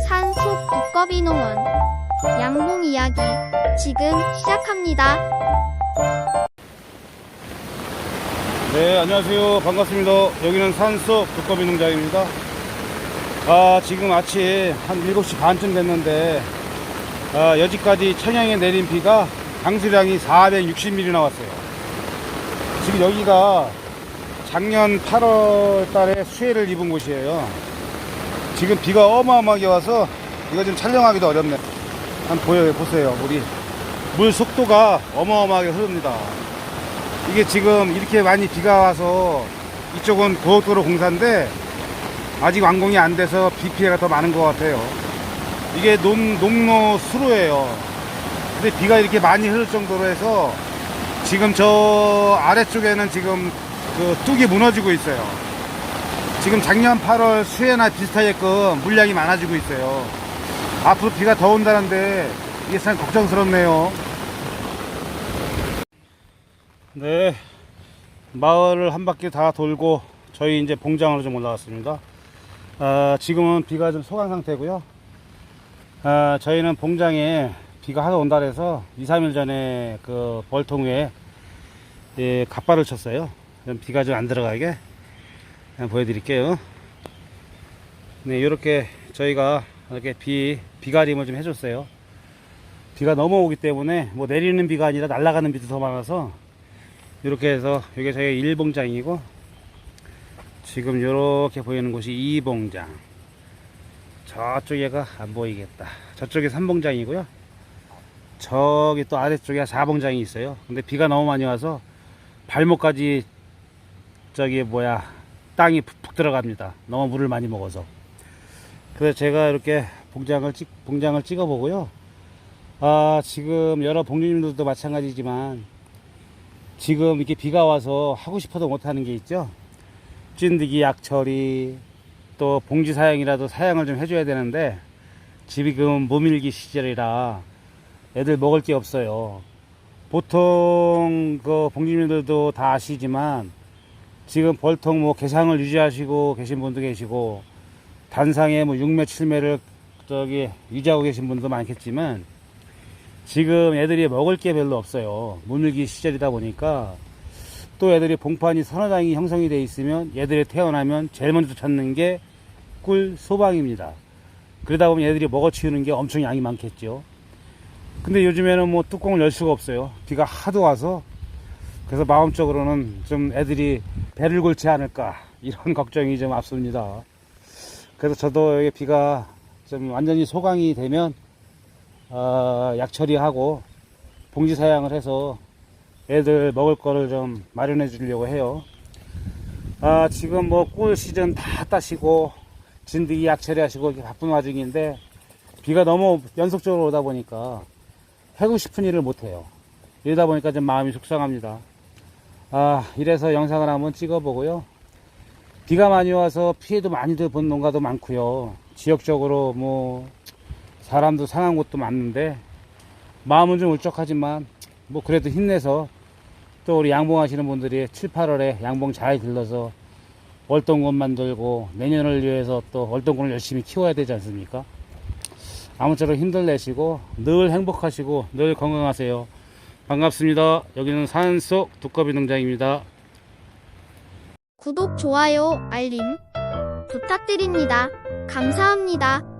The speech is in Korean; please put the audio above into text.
산속 두꺼비 농원 양봉 이야기 지금 시작합니다. 네, 안녕하세요. 반갑습니다. 여기는 산속 두꺼비 농장입니다. 아, 지금 아침 한 7시 반쯤 됐는데, 아, 여지까지 천양에 내린 비가 강수량이 460mm 나왔어요. 지금 여기가 작년 8월 달에 수해를 입은 곳이에요. 지금 비가 어마어마하게 와서 이거 좀 촬영하기도 어렵네. 한 보여요. 보세요. 물이. 물 속도가 어마어마하게 흐릅니다. 이게 지금 이렇게 많이 비가 와서 이쪽은 고속도로 공사인데 아직 완공이 안 돼서 비 피해가 더 많은 것 같아요. 이게 농, 농로 수로예요. 근데 비가 이렇게 많이 흐를 정도로 해서 지금 저 아래쪽에는 지금 그 뚝이 무너지고 있어요. 지금 작년 8월 수해나 비슷하게끔 물량이 많아지고 있어요. 앞으로 비가 더 온다는데 이게 참 걱정스럽네요. 네. 마을을 한 바퀴 다 돌고 저희 이제 봉장으로 좀 올라왔습니다. 아, 지금은 비가 좀 소강 상태고요. 아, 저희는 봉장에 비가 하도 온다 그래서 2, 3일 전에 그 벌통 위에 예, 갓바를 쳤어요. 좀 비가 좀 안 들어가게 한번 보여드릴게요. 네, 이렇게 저희가 이렇게 비, 비가림을 좀 해줬어요. 비가 넘어오기 때문에 뭐 내리는 비가 아니라 날아가는 비도 더 많아서 이렇게 해서 이게 저희 1봉장이고 지금 이렇게 보이는 곳이 2봉장 저쪽에가 안 보이겠다 저쪽이 3봉장이고요 저기 또 아래쪽에 4봉장이 있어요 근데 비가 너무 많이 와서 발목까지 저기 뭐야 땅이 푹푹 들어갑니다 너무 물을 많이 먹어서 그래서 제가 이렇게 봉장을 찍 봉장을 찍어 보고요 아 지금 여러 봉주님들도 마찬가지지만 지금 이렇게 비가 와서 하고 싶어도 못하는 게 있죠. 찐득이 약처리 또 봉지 사양이라도 사양을 좀 해줘야 되는데 지금 모밀기 시절이라 애들 먹을 게 없어요. 보통 그 봉지님들도 다 아시지만 지금 벌통 뭐 개상을 유지하시고 계신 분도 계시고 단상에 뭐 6매 7매를 저기 유지하고 계신 분도 많겠지만 지금 애들이 먹을 게 별로 없어요. 물밀기 시절이다 보니까 또 애들이 봉판이 서너 장이 형성이 돼 있으면 얘들이 태어나면 제일 먼저 찾는 게 꿀 소방입니다. 그러다 보면 애들이 먹어치우는 게 엄청 양이 많겠죠. 근데 요즘에는 뭐 뚜껑을 열 수가 없어요. 비가 하도 와서 그래서 마음적으로는 좀 애들이 배를 골지 않을까 이런 걱정이 좀 앞섭니다. 그래서 저도 여기 비가 좀 완전히 소강이 되면 어, 약 처리하고 봉지 사양을 해서 애들 먹을 거를 좀 마련해 주려고 해요. 아, 지금 뭐 꿀 시즌 다 따시고 진드기 약 처리하시고 바쁜 와중인데 비가 너무 연속적으로 오다 보니까 하고 싶은 일을 못 해요. 이러다 보니까 좀 마음이 속상합니다. 아, 이래서 영상을 한번 찍어 보고요. 비가 많이 와서 피해도 많이들 본 농가도 많고요. 지역적으로 뭐 사람도 상한 곳도 많은데 마음은 좀 울적하지만 뭐 그래도 힘내서 또 우리 양봉 하시는 분들이 7, 8월에 양봉 잘 길러서 월동군 만들고 내년을 위해서 또 월동군을 열심히 키워야 되지 않습니까? 아무쪼록 힘들 내시고 늘 행복하시고 늘 건강하세요. 반갑습니다. 여기는 산속 두꺼비 농장입니다. 구독, 좋아요, 알림 부탁드립니다. 감사합니다.